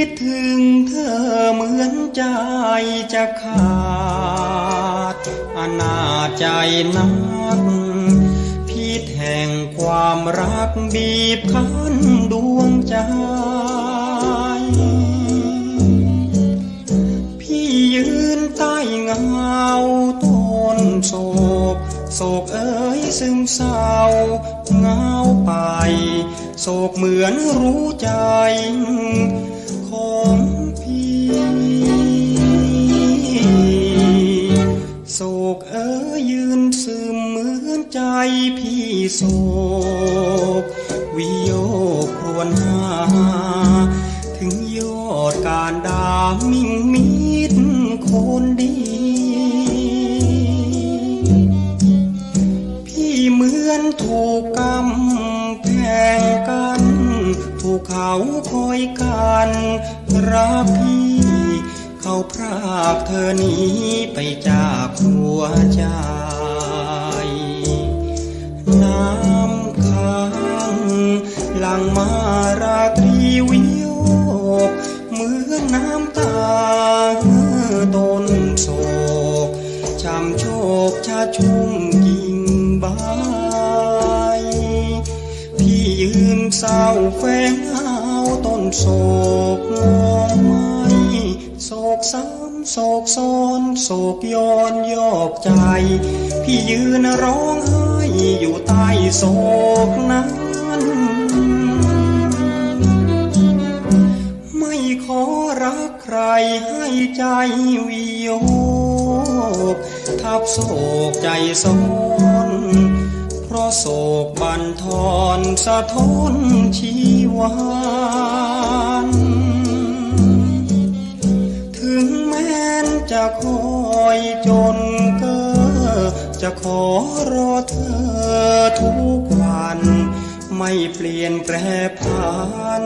คิดถึงเธอเหมือนใจจะขาด อนาใจนักพี่แห่งความรักบีบคั้นดวงใจ พี่ยืนใต้เงาต้นโศก โศกเอ๋ยซึมเศร้าเงาไปโศกเหมือนรู้ใจ ของพี่ โศกเอ้ยยืนซึมเหมือนใจพี่โศก วิโยคครวญหา ถึงยอดการดามิ่งมิดคนดี พี่เหมือนถูกกำแพงกัน ถูกเขาคอยกันรักพี่ เขาพรากเธอหนี้ไปจากหัวใจ น้ำค้างหลังมาราตรีวิโยกเหมือนน้ำตาต้นโศกช้ำโชคชาชุ่ม เศร้าแฝงเอาต้นโศกมองไม่โศกซ้ำโศกซ้อนโศกย้อนยอกใจ พี่ยืนร้องไห้อยู่ใต้โศกนั้นไม่ขอรักใครให้ใจวิโยกทับโศกใจซ้อน โศกบันทอนสะท้อนชีวานถึงแม้นจะคอยจนเก้อจะขอรอเธอทุกวัน ไม่เปลี่ยนแปรผัน